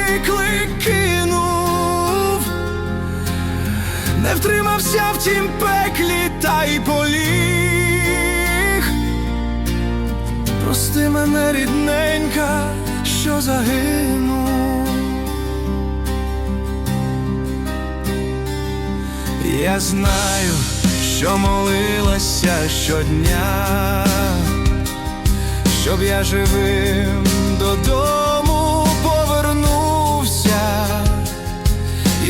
виклик кинув, не втримався в тім пеклі та й поліг. Прости мене, рідненька, що загинув. Я знаю, що молилася щодня, щоб я живим додому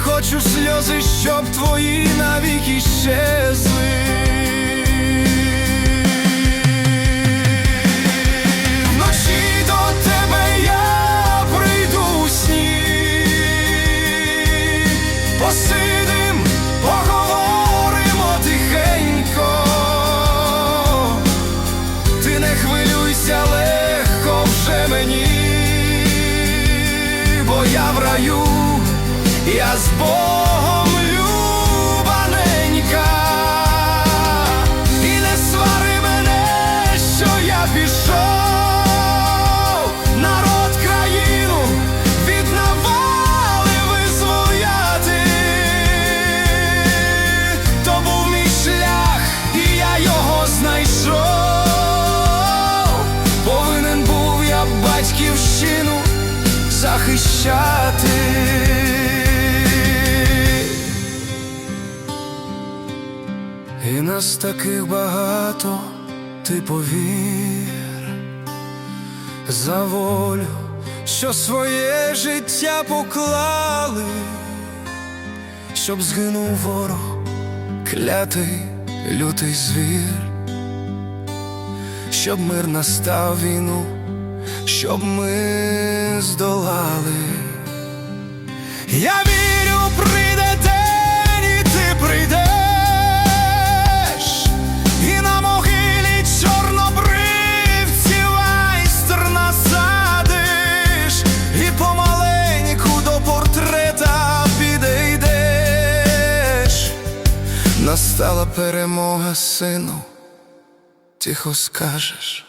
хочу сльози, щоб твої навіки щезли. Вночі до тебе я прийду у сні, посидим, поговоримо з Богом любаненька. І не свари мене, що я пішов, народ країну від навали визволяти. То був мій шлях, і я його знайшов. Повинен був я батьківщину захищати. Нас таких багато, ти повір за волю, що своє життя поклали, щоб згинув ворог, клятий лютий звір, щоб мир настав війну, щоб ми здолали. Я вірю, настала перемога, сину, тихо скажеш.